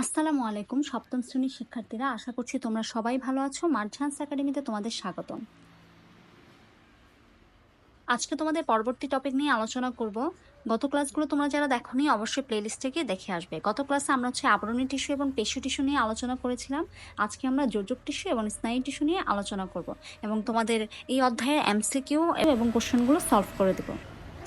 আসসালামু আলাইকুম, সপ্তম শ্রেণির শিক্ষার্থীরা, আশা করছি তোমরা সবাই ভালো আছো। মার্ঝান্স একাডেমিতে তোমাদের স্বাগতম। আজকে তোমাদের পরবর্তী টপিক নিয়ে আলোচনা করব। গত ক্লাসগুলো তোমরা যারা দেখোনি, অবশ্যই প্লেলিস্টে গিয়ে দেখে আসবে। গত ক্লাসে আমরা হচ্ছে আবরণী টিস্যু এবং পেশি টিস্যু নিয়ে আলোচনা করেছিলাম। আজকে আমরা যোজক টিস্যু এবং স্নায়ু টিস্যু নিয়ে আলোচনা করব এবং তোমাদের এই অধ্যায়ের এমসিকিউ এবং কোশ্চেনগুলো সলভ করে দেবো।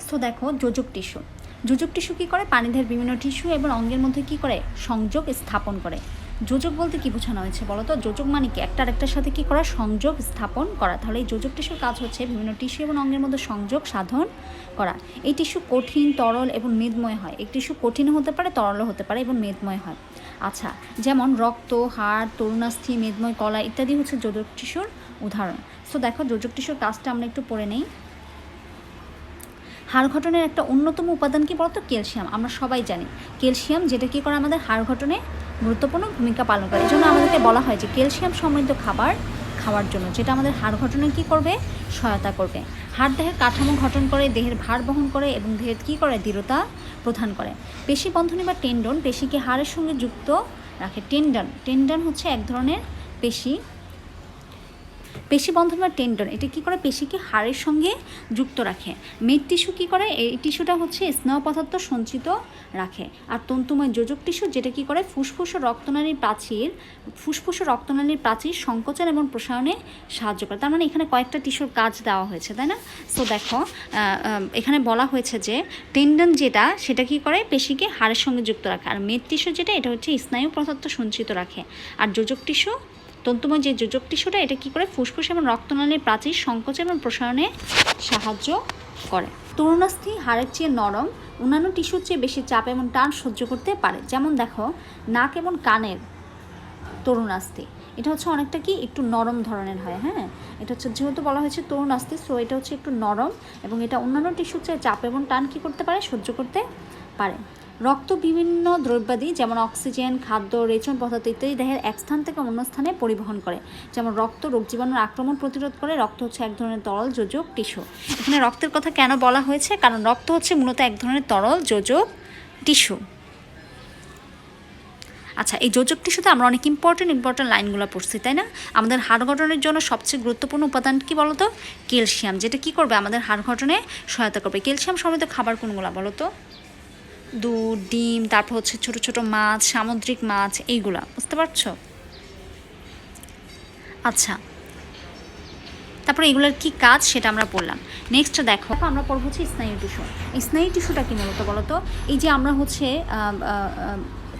সো দেখো, যোজক টিস্যু যোজক টিস্যু কী করে? পানিদের বিভিন্ন টিস্যু এবং অঙ্গের মধ্যে কী করে? সংযোগ স্থাপন করে। যোজক বলতে কি বোঝানো হয়েছে বলো তো? যোজক মানে কি? একটা আরেকটার সাথে কি করা? সংযোগ স্থাপন করা। তাহলে এই যোজক টিস্যুর কাজ হচ্ছে বিভিন্ন টিস্যু এবং অঙ্গের মধ্যে সংযোগ সাধন করা। এই টিস্যু কঠিন, তরল এবং মেদময় হয়। এই টিস্যু কঠিনও হতে পারে, তরলও হতে পারে এবং মেদময় হয়। আচ্ছা যেমন রক্ত, হাড়, তরুণাস্থি, মেদময় কলা ইত্যাদি হচ্ছে যোজক টিস্যুর উদাহরণ। সো দেখো, যোজক টিস্যুর কাজটা আমরা একটু পড়ে নেই। হাড় গঠনের একটা অন্যতম উপাদান কি বলতো? ক্যালসিয়াম। আমরা সবাই জানি। ক্যালসিয়াম যেটা কি করে আমাদের হাড় গঠনে গুরুত্বপূর্ণ ভূমিকা পালন করে। এই জন্য আমাদেরকে বলা হয় যে ক্যালসিয়াম সমৃদ্ধ খাবার খাওয়ার জন্য, যেটা আমাদের হাড় গঠনে কি করবে? সহায়তা করবে। হাড় দেহের কাঠামো গঠন করে, দেহের ভার বহন করে এবং দেহের কী করে? দৃঢ়তা প্রদান করে। পেশি বন্ধনী বা টেন্ডন, পেশিকে হাড়ের সঙ্গে যুক্ত রাখে। টেন্ডন টেন্ডন হচ্ছে এক ধরনের পেশি। পেশি বন্ধন বা টেন্ডন, এটা কী করে পেশিকে হাড়ের সঙ্গে যুক্ত রাখে? মেদ টিস্যু কী করে? এই টিস্যুটা হচ্ছে স্নেহ পদার্থ সঞ্চিত রাখে। আর তন্তুময় যোজক টিস্যু যেটা কী করে? ফুসফুস রক্তনালীর প্রাচীর, ফুসফুস রক্তনালীর প্রাচীর সংকোচন এবং প্রসারণে সাহায্য করে। তার মানে এখানে কয়েকটা টিস্যুর কাজ দেওয়া হয়েছে, তাই না? সো দেখো এখানে বলা হয়েছে যে টেন্ডন যেটা, সেটা কী করে? পেশিকে হাড়ের সঙ্গে যুক্ত রাখে। আর মেদ টিস্যু যেটা, এটা হচ্ছে স্নায়ু পদার্থ সঞ্চিত রাখে। আর যোজক টিস্যু তন্তুময় যে যোজক টিস্যুটা, এটা কী করে ফুসফুস এবং রক্তনালীর প্রাচীর সংকোচ এবং প্রসারণে সাহায্য করে? তরুণাস্থি, হাড়ের চেয়ে নরম, অন্যান্য টিস্যুর চেয়ে বেশি চাপ এবং টান সহ্য করতে পারে। যেমন দেখো, নাক এবং কানের তরুণাস্থি। এটা হচ্ছে অনেকটা কি, একটু নরম ধরনের হয় হ্যাঁ? এটা হচ্ছে যেহেতু বলা হয়েছে তরুণ তরুণাস্থি সো এটা হচ্ছে একটু নরম এবং এটা অন্যান্য টিস্যুর চেয়ে চাপ এবং টান কী করতে পারে? সহ্য করতে পারে। রক্ত বিভিন্ন দ্রব্যাদি, যেমন অক্সিজেন, খাদ্য, রেচন পদার্থ ইত্যাদি দেহের এক স্থান থেকে অন্য স্থানে পরিবহন করে। যেমন রক্ত রোগ জীবাণুর আক্রমণ প্রতিরোধ করে, রক্ত হচ্ছে এক ধরনের তরল যোজক টিস্যু। এখানে রক্তের কথা কেন বলা হয়েছে? কারণ রক্ত হচ্ছে মূলত এক ধরনের তরল যোজক টিস্যু। আচ্ছা এই যোজক টিস্যুতে আমরা অনেক ইম্পর্টেন্ট ইম্পর্টেন্ট লাইনগুলো পড়ছি, তাই না? আমাদের হাড় গঠনের জন্য সবচেয়ে গুরুত্বপূর্ণ উপাদান কী বলতো? ক্যালসিয়াম। যেটা কী করবে? আমাদের হাড় গঠনে সহায়তা করবে। ক্যালসিয়াম সমৃদ্ধ খাবার কোনগুলো বলো তো দুধ, ডিম, তারপর হচ্ছে ছোট ছোট মাছ, সামুদ্রিক মাছ, এইগুলা, বুঝতে পারছ? আচ্ছা। তারপরে এগুলোর কি কাজ সেটা আমরা পড়লাম। নেক্সট দেখো, আমরা পড়ব হচ্ছে স্নায়ু টিস্যু। স্নায়ু টিস্যুটা কি মূলত বলতো? এই যে আমরা হচ্ছে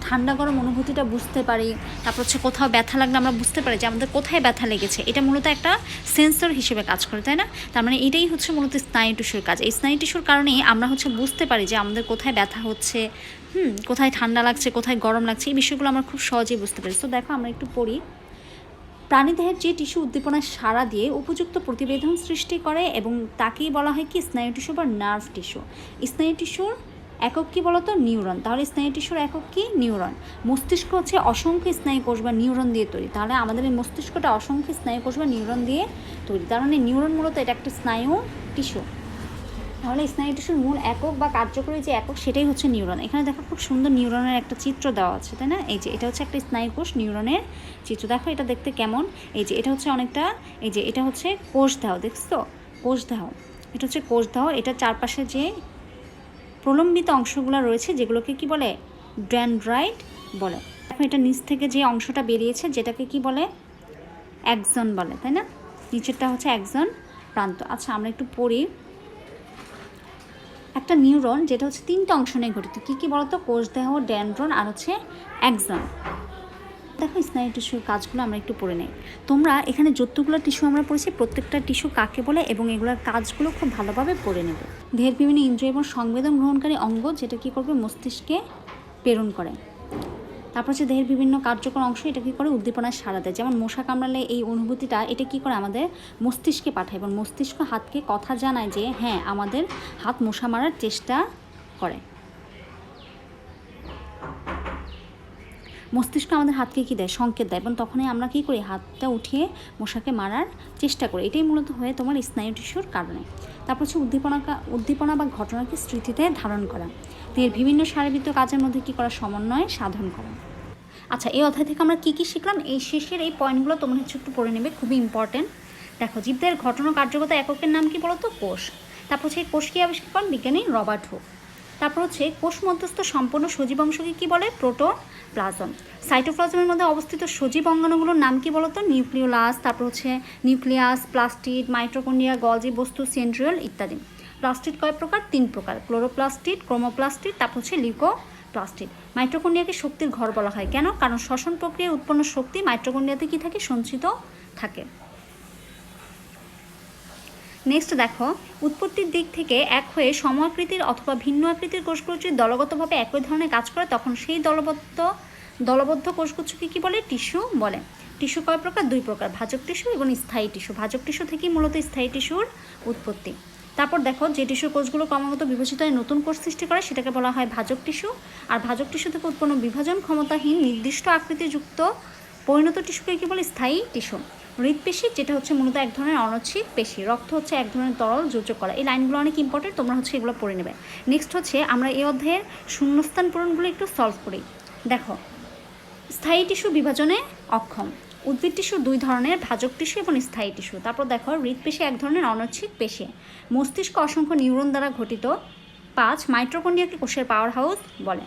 ঠান্ডা গরম অনুভূতিটা বুঝতে পারি। তারপর হচ্ছে কোথাও ব্যথা লাগলে আমরা বুঝতে পারি যে আমাদের কোথায় ব্যথা লেগেছে। এটা মূলত একটা সেন্সর হিসেবে কাজ করে, তাই না? তার মানে এটাই হচ্ছে মূলত স্নায়ু টিস্যুর কাজ। এই স্নায়ু টিস্যুর কারণেই আমরা হচ্ছে বুঝতে পারি যে আমাদের কোথায় ব্যথা হচ্ছে, হুম, কোথায় ঠান্ডা লাগছে, কোথায় গরম লাগছে, এই বিষয়গুলো আমরা খুব সহজেই বুঝতে পারি। তো দেখো, আমরা একটু পড়ি। প্রাণীদেহের যে টিস্যু উদ্দীপনায় সাড়া দিয়ে উপযুক্ত প্রতিবেদন সৃষ্টি করে এবং তাকেই বলা হয় কি? স্নায়ু টিস্যু বা নার্ভ টিস্যু স্নায়ু টিস্যুর একক কী বলতো? নিউরন। তাহলে স্নায়ু টিস্যুর একক কী? নিউরন। মস্তিষ্ক হচ্ছে অসংখ্য স্নায়ু কোষ বা নিউরন দিয়ে তৈরি। তাহলে আমাদের এই মস্তিষ্কটা অসংখ্য স্নায়ু কোষ বা নিউরন দিয়ে তৈরি। তার মানে নিউরন মূলত এটা একটা স্নায়ু টিস্যু। তাহলে স্নায়ু টিস্যুর মূল একক বা কার্যকরী যে একক, সেটাই হচ্ছে নিউরন। এখানে দেখো খুব সুন্দর নিউরনের একটা চিত্র দেওয়া আছে, তাই না? এই যে, এটা হচ্ছে একটা স্নায়ু কোষ নিউরনের চিত্র। দেখো এটা দেখতে কেমন? এই যে, এটা হচ্ছে অনেকটা, এই যে, এটা হচ্ছে কোষ দেহ, দেখছ? কোষ দেহ। এটা হচ্ছে কোষ দেহ। এটা চারপাশে যে প্রলম্বিত অংশগুলো রয়েছে যেগুলোকে কি বলে? ড্যান্ড্রাইট বলে। এখন এটা নিচ থেকে যে অংশটা বেরিয়েছে যেটাকে কি বলে? একজন বলে, তাই না? নিচেরটা হচ্ছে একজন প্রান্ত। আচ্ছা আমরা একটু পড়ি। একটা নিউরন যেটা হচ্ছে তিনটা অংশ নিয়ে গঠিত। কী কী বলতো? কোষদেহ, ড্যান্ড্রন আর হচ্ছে একজন দেখো স্নায়ু টিস্যুর কাজগুলো আমরা একটু পড়ে নেই। তোমরা এখানে যতগুলো টিস্যু আমরা পড়েছি, প্রত্যেকটা টিস্যু কাকে বলে এবং এগুলোর কাজগুলো খুব ভালোভাবে পড়ে নেবে। দেহের বিভিন্ন ইন্দ্রিয় এবং সংবেদন গ্রহণকারী অঙ্গ যেটা কী করবে? মস্তিষ্কে প্রেরণ করে। তারপর হচ্ছে দেহের বিভিন্ন কার্যকর অংশ এটা কী করে? উদ্দীপনায় সাড়া দেয়। যেমন মশা কামড়ালে এই অনুভূতিটা, এটা কী করে? আমাদের মস্তিষ্কে পাঠায় এবং মস্তিষ্ক হাতকে কথা জানায় যে হ্যাঁ আমাদের হাত মশা মারার চেষ্টা করে। মস্তিষ্ক আমাদের হাতকে কী দেয়? সংকেত দেয়। এবং তখনই আমরা কী করি? হাতটা উঠিয়ে মশাকে মারার চেষ্টা করি। এটাই মূলত হয়ে তোমার স্নায়ু টিস্যুর কারণে। তারপর হচ্ছে উদ্দীপনা উদ্দীপনা বা ঘটনাকে স্মৃতিতে ধারণ করা। দেহের বিভিন্ন শারীরিক কাজের মধ্যে কী করা? সমন্বয় সাধন করা। আচ্ছা এই অধ্যায় থেকে আমরা কী কী শিখলাম? এই শেষের এই পয়েন্টগুলো তোমরা হচ্ছে একটু পড়ে নেবে। খুবই ইম্পর্টেন্ট দেখো, জীবদের ঘটনা কার্যকতা এককের নাম কি বলো তো কোষ। তারপর এই কোষ কি আবিষ্কার করেন? বিজ্ঞানী রবার্ট হুক। তারপর হচ্ছে কোষ মধ্যস্থ সম্পূর্ণ সজীব অংশকে কী বলে? প্রোটোপ্লাজম সাইটোপ্লাজমের মধ্যে অবস্থিত সজীব অঙ্গাণুগুলোর নাম কি বলতো? নিউক্লিওলাস, তারপর হচ্ছে নিউক্লিয়াস, প্লাস্টিড মাইট্রোকন্ডিয়া গলজি, বস্তু, সেন্ট্রিওল ইত্যাদি। প্লাস্টিড কয় প্রকার? তিন প্রকার। ক্লোরোপ্লাস্টিড, ক্রোমোপ্লাস্টিড, তারপর হচ্ছে লিউকোপ্লাস্টিড। মাইট্রোকন্ডিয়াকে শক্তির ঘর বলা হয়। কেন? কারণ শ্বসন প্রক্রিয়ায় উৎপন্ন শক্তি মাইট্রোকন্ডিয়াতে কি থাকে? সঞ্চিত থাকে। নেক্সট দেখো, উৎপত্তির দিক থেকে এক হয়ে সমাকৃতির অথবা ভিন্ন আকৃতির কোষগুলো যদি দলগতভাবে একই ধরনের কাজ করে, তখন সেই দলবদ্ধ দলবদ্ধ কোষগুচ্ছকে কী বলে? টিস্যু বলে। টিস্যু কয় প্রকার? দুই প্রকার, ভাজক টিস্যু এবং স্থায়ী টিস্যু। ভাজক টিস্যু থেকেই মূলত স্থায়ী টিস্যুর উৎপত্তি। তারপর দেখো, যে টিস্যু কোষগুলো ক্রমাগত বিভাজিত হয়ে নতুন কোষ সৃষ্টি করে, সেটাকে বলা হয় ভাজক টিস্যু। আর ভাজক টিস্যু থেকে উৎপন্ন বিভাজন ক্ষমতাহীন নির্দিষ্ট আকৃতিযুক্ত পরিণত টিস্যুকে কী বলে? স্থায়ী টিস্যু। হৃদপেশি যেটা হচ্ছে মূলত এক ধরনের অনচ্ছিক পেশি। রক্ত হচ্ছে এক ধরনের তরল যোজক করা। এই লাইনগুলো অনেক ইম্পর্টেন্ট তোমরা হচ্ছে এগুলো পড়ে নেবে। নেক্সট হচ্ছে আমরা এই অধ্যায়ের শূন্যস্থান পূরণগুলো একটু সলভ করি। দেখো, স্থায়ী টিস্যু বিভাজনে অক্ষম। উদ্ভিদ টিস্যু দুই ধরনের, ভাজক টিস্যু এবং স্থায়ী টিস্যু তারপর দেখো হৃদপেশি এক ধরনের অনচ্ছিক পেশি। মস্তিষ্ক অসংখ্য নিউরন দ্বারা গঠিত পাঁচ মাইট্রোকন্ডিয়াকে কোষের পাওয়ার হাউস বলে।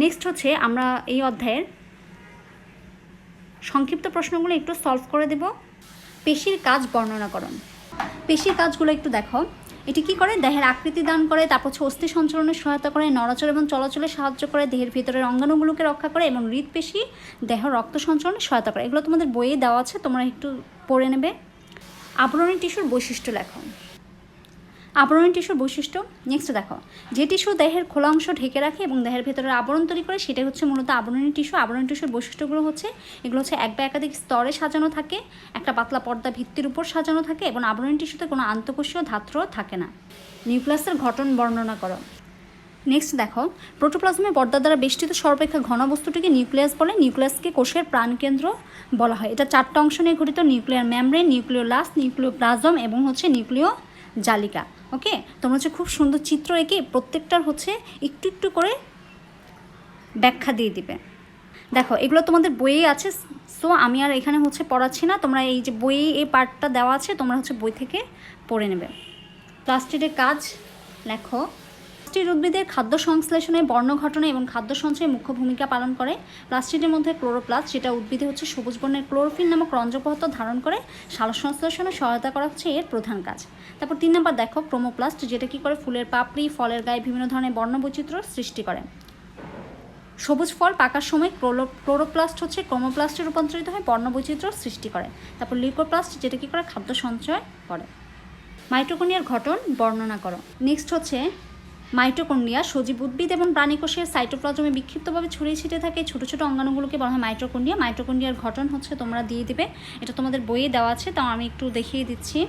নেক্সট হচ্ছে আমরা এই অধ্যায়ের সংক্ষিপ্ত প্রশ্নগুলো একটু সলভ করে দেব। পেশির কাজ বর্ণনা করুন। পেশির কাজগুলো একটু দেখো। এটি কি করে? দেহের আকৃতি দান করে, তারপর অস্থি সঞ্চালনে সহায়তা করে, নড়াচড় এবং চলাচলে সাহায্য করে, দেহের ভিতরের অঙ্গাণুগুলোকে রক্ষা করে এবং হৃদপেশি দেহ রক্ত সঞ্চালনে সহায়তা করে। এগুলো তোমাদের বইয়ে দেওয়া আছে, তোমরা একটু পড়ে নেবে। আবরণী টিস্যুর বৈশিষ্ট্য লেখো। আবরণী টিস্যুর বৈশিষ্ট্য। নেক্সট দেখো। যে টিস্যু দেহের খোলা অংশ ঢেকে রাখে এবং দেহের ভেতরে আবরণ তৈরি করে, সেটাই হচ্ছে মূলত আবরণী টিস্যু। আবরণী টিস্যুর বৈশিষ্ট্যগুলো হচ্ছে, এগুলো হচ্ছে এক বা একাধিক স্তরে সাজানো থাকে, একটা পাতলা পর্দা ভিত্তির উপর সাজানো থাকে এবং আবরণী টিস্যুতে কোনো আন্তঃকোষীয় ধাত্র থাকে না। নিউক্লিয়াসের ঘটন বর্ণনা করো। নেক্সট দেখো, প্রোটোপ্লাজমে পর্দা দ্বারা বেষ্টিত সর্বাপেক্ষা ঘন বস্তুটিকে নিউক্লিয়াস বলে। নিউক্লিয়াসকে কোষের প্রাণকেন্দ্র বলা হয়। এটা চারটা অংশ নিয়ে গঠিত নিউক্লিয়ার মেমব্রেন, নিউক্লিওলাস, নিউক্লিওপ্লাজম এবং হচ্ছে নিউক্লিয় জালিকা ওকে? তোমরা হচ্ছে খুব সুন্দর চিত্র এঁকে প্রত্যেকটার হচ্ছে একটু একটু করে ব্যাখ্যা দিয়ে দিবে। দেখো, এগুলো তোমাদের বইয়ে আছে সো আমি আর এখানে হচ্ছে পড়াচ্ছি না, তোমরা এই যে বইয়ে এই পার্টটা দেওয়া আছে, তোমরা হচ্ছে বই থেকে পড়ে নেবে। প্লাস্টিকের কাজ, লেখো। প্লাস্টিড উদ্ভিদের খাদ্য সংশ্লেষণে বর্ণ ঘটনা এবং খাদ্য সঞ্চয়ে মুখ্য ভূমিকা পালন করে। প্লাস্টিডের মধ্যে ক্লোরোপ্লাস্ট, যেটা উদ্ভিদে হচ্ছে সবুজ বর্ণের ক্লোরোফিল নামক রঞ্জক পদার্থ ধারণ করে সাল সংশ্লেষণে সহায়তা করা হচ্ছে এর প্রধান কাজ। তারপর তিন নম্বর দেখো, ক্রোমোপ্লাস্ট, যেটা কি করে? ফুলের পাপড়ি, ফলের গায়ে বিভিন্ন ধরনের বর্ণবৈচিত্র্য সৃষ্টি করে। সবুজ ফল পাকার সময় ক্লোরো, ক্লোরোপ্লাস্ট হচ্ছে ক্রোমোপ্লাস্টে রূপান্তরিত হয় বর্ণবৈচিত্র্য সৃষ্টি করে। তারপর লিউকোপ্লাস্ট যেটা কি করে? খাদ্য সঞ্চয় করে। মাইটোকনিয়ার ঘটন বর্ণনা করো। নেক্সট হচ্ছে মাইটোকন্ডিয়া সজীব উদ্ভিদ এবং প্রাণীকোষের সাইটোপ্লাজমে বিক্ষিপ্তভাবে ছড়িয়ে ছিটে থাকে। ছোট ছোট অঙ্গাণুগুলোকে বলা হয় মাইটোকন্ডিয়া মাইটোকন্ডিয়ার ঘটন হচ্ছে তোমরা দিয়ে দেবে। এটা তোমাদের বইয়ে দেওয়া আছে, তাও আমি একটু দেখিয়ে দিচ্ছি।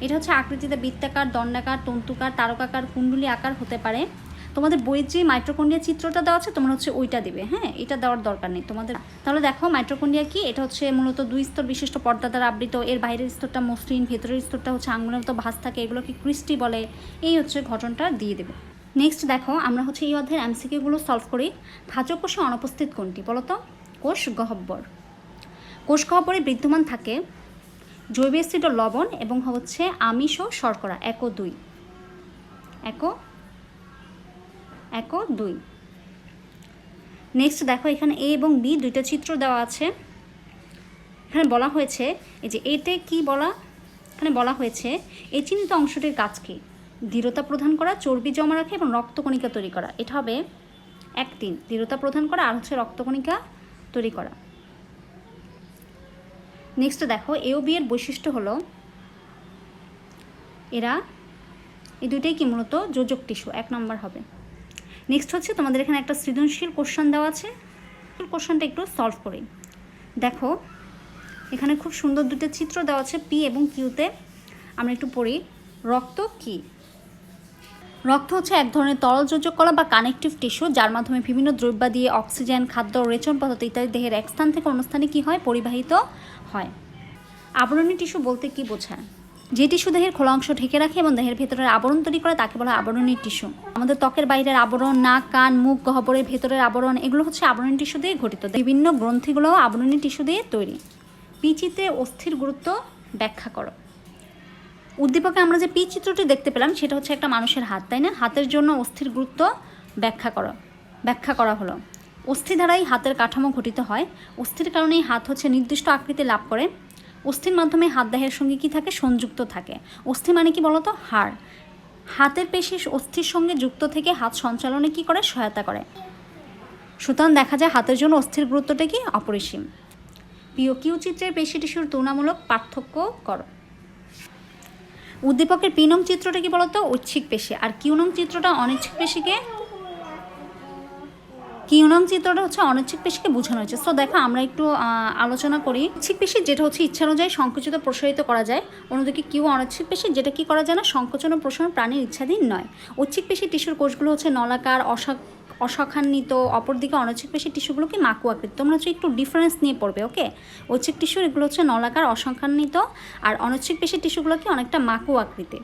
এটা হচ্ছে আকৃতিতে বৃত্তাকার, দণ্ডাকার, তন্তুকার, তারকাকার, কুণ্ডলী আকার হতে পারে। তোমাদের বইয়ের যে মাইট্রোকন্ডিয়া চিত্রটা দেওয়া আছে, তোমরা হচ্ছে ওইটা দেবে হ্যাঁ? এটা দেওয়ার দরকার নেই। তোমাদের, তাহলে দেখো মাইট্রোকন্ডিয়া কি? এটা হচ্ছে মূলত দুই স্তর বিশিষ্ট পর্দা দ্বারা আবৃত। এর বাইরের স্তরটা মসৃণ, ভেতরের স্তরটা হচ্ছে আঙুলের মতো ভাস থাকে, এগুলোকে ক্রিস্টি বলে। এই হচ্ছে ঘটনটা দিয়ে দেবে। নেক্সট দেখো, আমরা হচ্ছে এই অধ্যায়ের এমসিকিউগুলো সলভ করি। ভাজক কোষে অনুপস্থিত কোনটি বলো তো? কোষ গহ্বর কোষ গহ্বরে বিদ্যমান থাকে জৈব অ্যাসিড ও লবণ এবং হচ্ছে আমিষ ও শর্করা, এক দুই। এক এক ও দুই। নেক্সট দেখো, এখানে এ এবং বি দুইটা চিত্র দেওয়া আছে। এখানে বলা হয়েছে, এই যে এতে কি বলা, এখানে বলা হয়েছে, এই চিহ্নিত অংশটির কাজ কি? দৃঢ়তা প্রদান করা, চর্বি জমা রাখা এবং রক্তকণিকা তৈরি করা। এটা হবে এক তিন। দৃঢ়তা প্রদান করা আর হচ্ছে রক্তকণিকা তৈরি করা। নেক্সট দেখো এ ও বি এর বৈশিষ্ট্য হলো, এরা, এই দুইটাই কি মূলত, যোজক টিস্যু, এক নম্বর হবে। নেক্সট হচ্ছে তোমাদের এখানে একটা সৃজনশীল কোশ্চেন দেওয়া আছে। কোশ্চেনটা একটু সলভ করি। দেখো, এখানে খুব সুন্দর দুটো চিত্র দেওয়া আছে পি এবং কিউতে আমরা একটু পড়ি। রক্ত কি? রক্ত হচ্ছে এক ধরনের তরল যোজক কলা বা কানেকটিভ টিস্যু যার মাধ্যমে বিভিন্ন দ্রব্য দিয়ে অক্সিজেন খাদ্য, রেচন পদার্থ ইত্যাদি দেহের এক স্থান থেকে অন্য স্থানে কী হয়? পরিবাহিত হয়। আবরণী টিস্যু বলতে কি বোঝায়? যে টিস্যু দেহের খোলা অংশ ঢেকে রাখে এবং দেহের ভেতরের আবরণ তৈরি করে, তাকে বলা আবরণী টিস্যু। আমাদের ত্বকের বাইরের আবরণ, নাক, কান, মুখ, গহ্বরের ভেতরের আবরণ, এগুলো হচ্ছে আবরণী টিস্যু দিয়ে গঠিত। বিভিন্ন গ্রন্থিগুলো আবরণী টিস্যু দিয়ে তৈরি। পিচিতে অস্থির গুরুত্ব ব্যাখ্যা করো। উদ্দীপকে আমরা যে পি চিত্রটি দেখতে পেলাম, সেটা হচ্ছে একটা মানুষের হাত, তাই না? হাতের জন্য অস্থির গুরুত্ব ব্যাখ্যা করো। ব্যাখ্যা করা হলো। অস্থি দ্বারাই হাতের কাঠামো ঘটিত হয়। অস্থির কারণেই হাত হচ্ছে নির্দিষ্ট আকৃতি লাভ করে। অস্থির মাধ্যমে হাত দেহের সঙ্গে কি থাকে? সংযুক্ত থাকে। অস্থি মানে কি বলতো? হাড়। হাতের পেশি অস্থির সঙ্গে যুক্ত থেকে হাত সঞ্চালনে কি করে? সহায়তা করে। সুতরাং দেখা যায় হাতের জন্য অস্থির গুরুত্বটা কি? অপরিসীম। প্রিয়, কিউ চিত্রের পেশি টিস্যুর তুলনামূলক পার্থক্য করো। উদ্দীপকের পি নং চিত্রটা কি বলতো? ঐচ্ছিক পেশি। আর কিউ নং চিত্রটা অনিচ্ছিক পেশিকে কিউ নং চিত্রটা হচ্ছে অনিচ্ছিক পেশিকে বোঝানো হয়েছে। সো দেখো, আমরা একটু আলোচনা করি। ইচ্ছিক পেশি যেটা হচ্ছে ইচ্ছা অনুযায়ী সংকুচিত প্রসারিত করা যায়। অন্যদিকে কিউ অনিচ্ছিক পেশি যেটা কি করা যায় না, সংকোচন ও প্রসারণ প্রাণীর ইচ্ছাধীন নয়। ঐচ্ছিক পেশি টিস্যুর কোষগুলো হচ্ছে নলাকার অসা অসখান্বিত অপরদিকে অনৈচ্ছিক পেশি টিস্যুগুলো কি মাকু আকৃতি। তোমরা হচ্ছে একটু ডিফারেন্স নিয়ে পড়বে ওকে ঐচ্ছিক টিস্যুর এগুলো হচ্ছে নলাকার অসংখ্যান্বিত আর অনৈচ্ছিক পেশি টিস্যুগুলো কি অনেকটা মাকু আকৃতি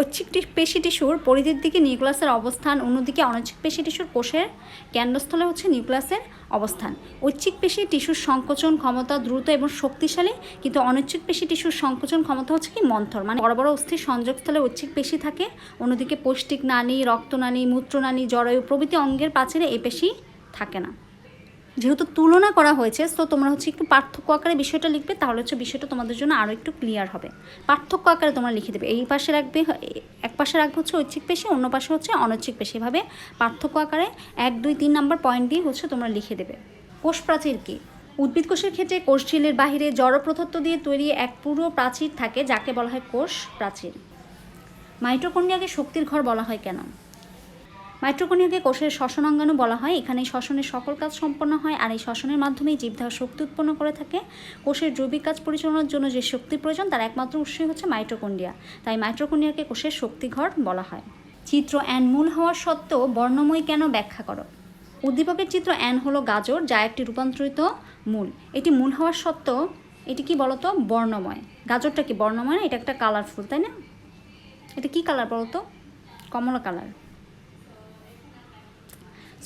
ঐচ্ছিক পেশি টিস্যুর পরিধির দিকে নিউক্লিয়াসের অবস্থান, অন্যদিকে অনৈচ্ছিক পেশি টিস্যুর কোষের কেন্দ্রস্থলে হচ্ছে নিউক্লিয়াসের অবস্থান। ঐচ্ছিক পেশি টিস্যুর সংকোচন ক্ষমতা দ্রুত এবং শক্তিশালী, কিন্তু অনৈচ্ছিক পেশি টিস্যুর সংকোচন ক্ষমতা হচ্ছে কি মন্থর। মানে বড় বড় অস্থির সংযোগস্থলে ঐচ্ছিক পেশি থাকে, অন্যদিকে পৌষ্টিক নালী, রক্তনালী, মূত্রনালী, জরায়ু প্রভৃতি অঙ্গের প্রাচীরে এই পেশি থাকে না। যেহেতু তুলনা করা হয়েছে তো তোমরা হচ্ছে একটু পার্থক্য আকারে বিষয়টা লিখবে, তাহলে হচ্ছে বিষয়টা তোমাদের জন্য আরও একটু ক্লিয়ার হবে। পার্থক্য আকারে তোমরা লিখে দেবে। এই পাশে রাখবে, এক পাশে রাখবে হচ্ছে ঐচ্ছিক পেশি, অন্য পাশে হচ্ছে অনৈচ্ছিক পেশি। এভাবে পার্থক্য আকারে এক, দুই, তিন নাম্বার পয়েন্ট দিয়ে হচ্ছে তোমরা লিখে দেবে। কোষ প্রাচীর কী? উদ্ভিদ কোষের ক্ষেত্রে কোষঝিলের বাহিরে জড়প্রথত্ব দিয়ে তৈরি এক পুরো প্রাচীর থাকে, যাকে বলা হয় কোষ প্রাচীর। মাইটোকন্ডিয়াকে শক্তির ঘর বলা হয় কেন? মাইট্রোকোনিয়াকে কোষের শ্বসন অঙ্গাণু বলা হয়। এখানে শ্বসনের সকল কাজ সম্পন্ন হয় আর এই শ্বসনের মাধ্যমেই জীবদেহ শক্তি উৎপন্ন করে থাকে। কোষের জৈবিক কাজ পরিচালনার জন্য যে শক্তির প্রয়োজন, তার একমাত্র উৎসই হচ্ছে মাইট্রোকন্ডিয়া তাই মাইট্রোকন্ডিয়াকে কোষের শক্তিঘর বলা হয়। চিত্র অ্যান মূল হওয়ার সত্ত্বেও বর্ণময় কেন ব্যাখ্যা করো? উদ্দীপকের চিত্র অ্যান হলো গাজর, যা একটি রূপান্তরিত মূল। এটি মূল হওয়ার সত্ত্বেও এটি কি বলতো? বর্ণময়। গাজরটা কি বর্ণময় না? এটা একটা কালারফুল তাই না? এটা কি কালার বলতো? কমলা কালার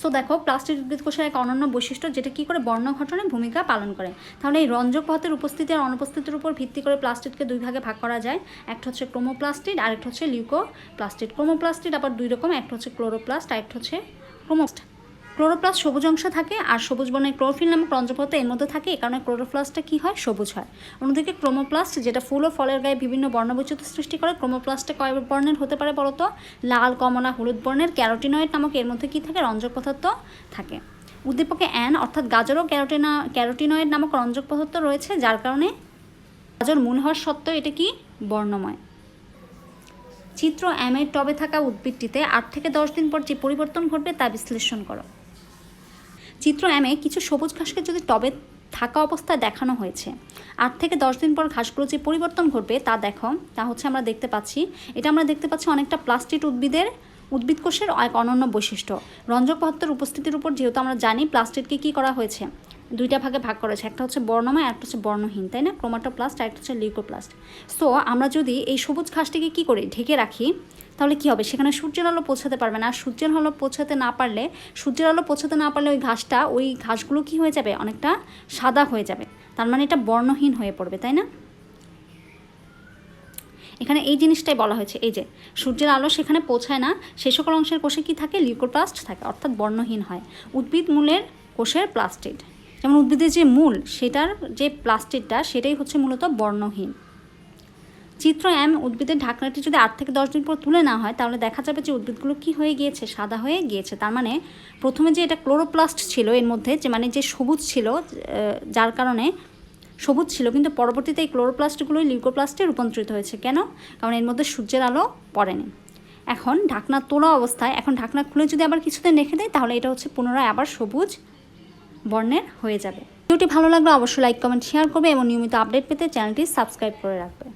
সো দেখো প্লাস্টিক উদ্ভিদ কোষের এক অনন্য বৈশিষ্ট্য যেটা কি করে বর্ণ ঘটনে ভূমিকা পালন করে। তাহলে এই রঞ্জক পথের উপস্থিতি আর অনুপস্থিতির উপর ভিত্তি করে প্লাস্টিককে দুই ভাগে ভাগ করা যায়। একটা হচ্ছে ক্রোমোপ্লাস্টিড আর একটা হচ্ছে লিউকোপ্লাস্টিড ক্রোমোপ্লাস্টিড আবার দুই রকম, একটা হচ্ছে ক্লোরোপ্লাস্ট আর একটা হচ্ছে ক্রোমোস্ট ক্লোরোপ্লাস্ট সবুজ অংশ থাকে আর সবুজ বর্ণের ক্লোরোফিল নামক রঞ্জপথে এর মধ্যে থাকে। এই কারণে ক্লোরোপ্লাস্টটা কী হয়? সবুজ হয়। অন্যদিকে ক্রোমোপ্লাস্ট, যেটা ফুল ও ফলের গায়ে বিভিন্ন বর্ণবৈচিত্র্য সৃষ্টি করে ক্রোমোপ্লাস্টে কয় বর্ণের হতে পারে বলতো? লাল, কমলা, হলুদ বর্ণের ক্যারোটিনয়েড নামক এর মধ্যে কী থাকে? রঞ্জক পদার্থ থাকে। উদ্দীপকে অ্যান অর্থাৎ গাজরও ক্যারোটিনা, ক্যারোটিনয়েড নামক রঞ্জক পদার্থ রয়েছে, যার কারণে গাজর মূল হওয়ার সত্ত্বেও এটা কি? বর্ণময়। চিত্র অ্যামের টবে থাকা উদ্ভিদটিতে আট থেকে দশ দিন পর যে পরিবর্তন ঘটবে তা বিশ্লেষণ করো। চিত্র এমে কিছু সবুজ ঘাসকে যদি টবে থাকা অবস্থায় দেখানো হয়েছে, আট থেকে দশ দিন পর ঘাসগুলো যে পরিবর্তন ঘটবে তা দেখো, তা হচ্ছে আমরা দেখতে পাচ্ছি। এটা আমরা দেখতে পাচ্ছি অনেকটা প্লাস্টিক উদ্ভিদের, উদ্ভিদ কোষের এক অনন্য বৈশিষ্ট্য। রঞ্জক পদার্থের উপস্থিতির উপর যেহেতু আমরা জানি প্লাস্টিককে কী করা হয়েছে দুইটা ভাগে ভাগ করেছে একটা হচ্ছে বর্ণময় একটা হচ্ছে বর্ণহীন, তাই না? ক্রোমাটোপ্লাস্ট আর একটা হচ্ছে লিউকোপ্লাস্ট। সো আমরা যদি এই সবুজ ঘাসটিকে কী করি? ঢেকে রাখি, তাহলে কি হবে? সেখানে সূর্যের আলো পৌঁছাতে পারবে না। সূর্যের আলো পৌঁছাতে না পারলে, সূর্যের আলো পৌঁছাতে না পারলে ওই ঘাসটা, ওই ঘাসগুলো কি হয়ে যাবে? অনেকটা সাদা হয়ে যাবে। তার মানে এটা বর্ণহীন হয়ে পড়বে, তাই না? এখানে এই জিনিসটাই বলা হয়েছে। এই যে, সূর্যের আলো সেখানে পৌঁছায় না। সে সকল অংশের কোষে কি থাকে? লিউকোপ্লাস্ট থাকে, অর্থাৎ বর্ণহীন হয়। উদ্ভিদ মূলের কোষের প্লাস্টিড। যেমন উদ্ভিদের যে মূল, সেটার যে প্লাস্টিকটা সেটাই হচ্ছে মূলত বর্ণহীন। চিত্র এম উদ্ভিদের ঢাকনাটি যদি আট থেকে দশ দিন পর তুলে না হয়, তাহলে দেখা যাবে যে উদ্ভিদগুলো কি হয়ে গিয়েছে, সাদা হয়ে গিয়েছে। তার মানে প্রথমে যে এটা ক্লোরোপ্লাস্ট ছিল, এর মধ্যে যে মানে যে সবুজ ছিল যার কারণে সবুজ ছিল, কিন্তু পরবর্তীতে এই ক্লোরোপ্লাস্টগুলোই লিউকোপ্লাস্টে রূপান্তরিত হয়েছে। কেন? কারণ এর মধ্যে সূর্যের আলো পড়েনি। এখন ঢাকনা তোলা অবস্থায়, এখন ঢাকনা খুলে যদি আবার কিছুদিন রেখে দেয়, তাহলে এটা হচ্ছে পুনরায় আবার সবুজ বর্ণের হয়ে যাবে। ভিডিওটি ভালো লাগলে অবশ্যই লাইক কমেন্ট শেয়ার করবে এবং নিয়মিত আপডেট পেতে চ্যানেলটি সাবস্ক্রাইব করে রাখবে।